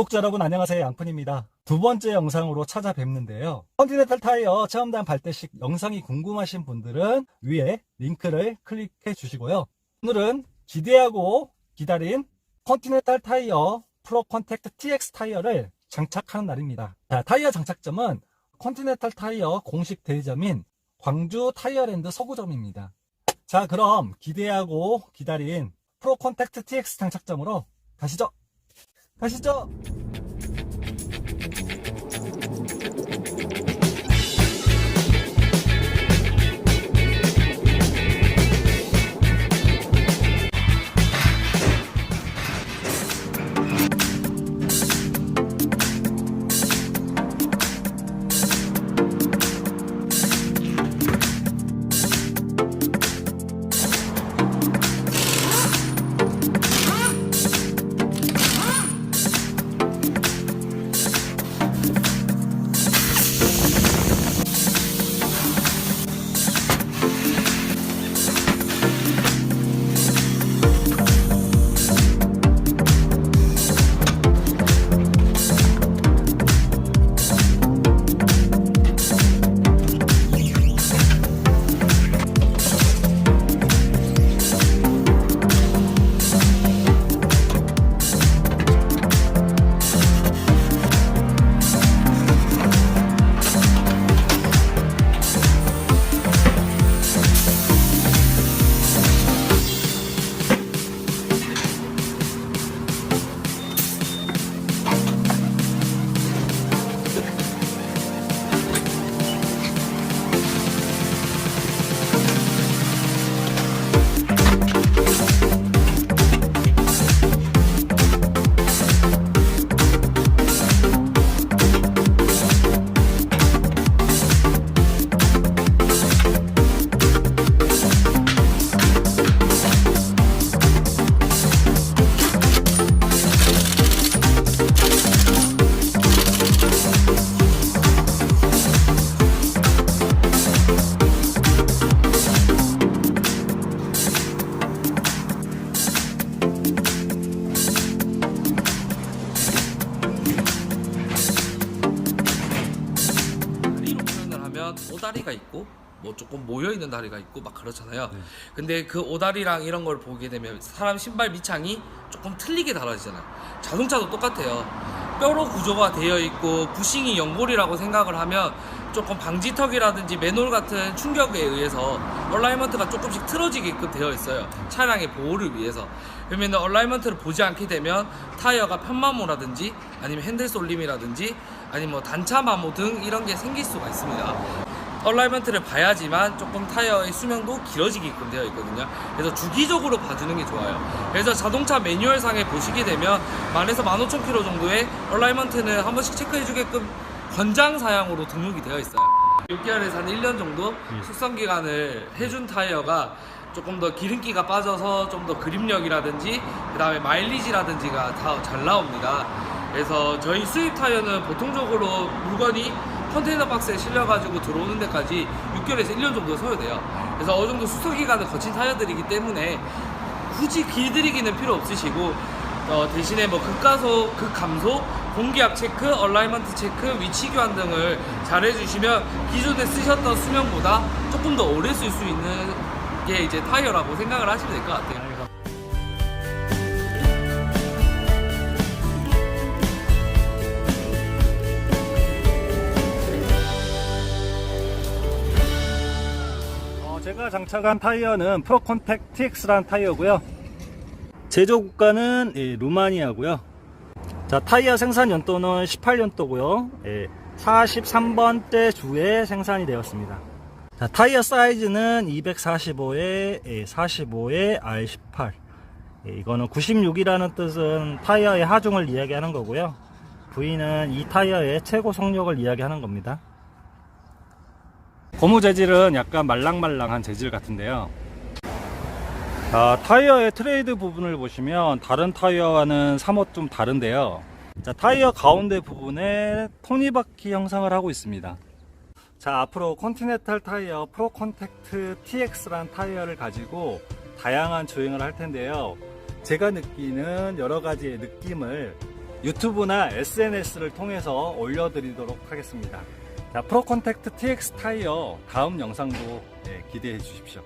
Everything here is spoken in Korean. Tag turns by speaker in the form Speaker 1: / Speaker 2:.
Speaker 1: 구독자 여러분 안녕하세요 양푼입니다. 두 번째 영상으로 찾아뵙는데요. 컨티넨탈 타이어 체험단 발대식 영상이 궁금하신 분들은 위에 링크를 클릭해 주시고요. 오늘은 기대하고 기다린 컨티넨탈 타이어 프로 컨택트 TX 타이어를 장착하는 날입니다. 자, 타이어 장착점은 컨티넨탈 타이어 공식 대리점인 광주 타이어랜드 서구점입니다. 자 그럼 기대하고 기다린 프로 컨택트 TX 장착점으로 가시죠 가시죠.
Speaker 2: 하면 오다리가 있고 뭐 조금 모여 있는 다리가 있고 막 그렇잖아요. 근데 그 오다리랑 이런 걸 보게 되면 사람 신발 밑창이 조금 틀리게 달라지잖아요. 자동차도 똑같아요. 뼈로 구조가 되어 있고 부싱이 연골이라고 생각을 하면 조금 방지턱이라든지 맨홀 같은 충격에 의해서 얼라이먼트가 조금씩 틀어지게끔 되어 있어요. 차량의 보호를 위해서. 그러면 얼라이먼트를 보지 않게 되면 타이어가 편마모라든지 아니면 핸들 쏠림이라든지 아니면 뭐 단차 마모 등 이런 게 생길 수가 있습니다. 얼라이먼트를 봐야지만 조금 타이어의 수명도 길어지게끔 되어 있거든요. 그래서 주기적으로 봐주는 게 좋아요. 그래서 자동차 매뉴얼상에 보시게 되면 만에서 15,000km 정도의 얼라이먼트는 한 번씩 체크해 주게끔 권장 사양으로 등록이 되어 있어요. 6개월에서 한 1년 정도 숙성 기간을 해준 타이어가 조금 더 기름기가 빠져서 좀 더 그립력이라든지 그 다음에 마일리지라든지가 다 잘 나옵니다. 그래서 저희 수입 타이어는 보통적으로 물건이 컨테이너 박스에 실려가지고 들어오는 데까지 6개월에서 1년 정도 소요돼요. 그래서 어느 정도 수소 기간을 거친 타이어들이기 때문에 굳이 길들이기는 필요 없으시고 어, 대신에 뭐 극가속, 극감소, 공기압 체크, 얼라이먼트 체크, 위치 교환 등을 잘 해주시면 기존에 쓰셨던 수명보다 조금 더 오래 쓸 수 있는 게 이제 타이어라고 생각을 하시면 될 것 같아요.
Speaker 1: 어, 제가 장착한 타이어는 프로콘택 TX라는 타이어고요. 제조 국가는 예, 루마니아고요. 자, 타이어 생산 연도는 18년도고요. 예, 43번째 주에 생산이 되었습니다. 자, 타이어 사이즈는 245에 45에 R18. 예, 이거는 96이라는 뜻은 타이어의 하중을 이야기하는 거고요. V는 이 타이어의 최고 속력을 이야기하는 겁니다. 고무 재질은 약간 말랑말랑한 재질 같은데요. 자, 타이어의 트레이드 부분을 보시면 다른 타이어와는 사뭇 좀 다른데요. 자, 타이어 가운데 부분에 토니바퀴 형상을 하고 있습니다. 자, 앞으로 컨티넨탈 타이어 프로 컨택트 TX란 타이어를 가지고 다양한 주행을 할 텐데요. 제가 느끼는 여러 가지의 느낌을 유튜브나 SNS를 통해서 올려드리도록 하겠습니다. 자, 프로 컨택트 TX 타이어 다음 영상도 예, 기대해 주십시오.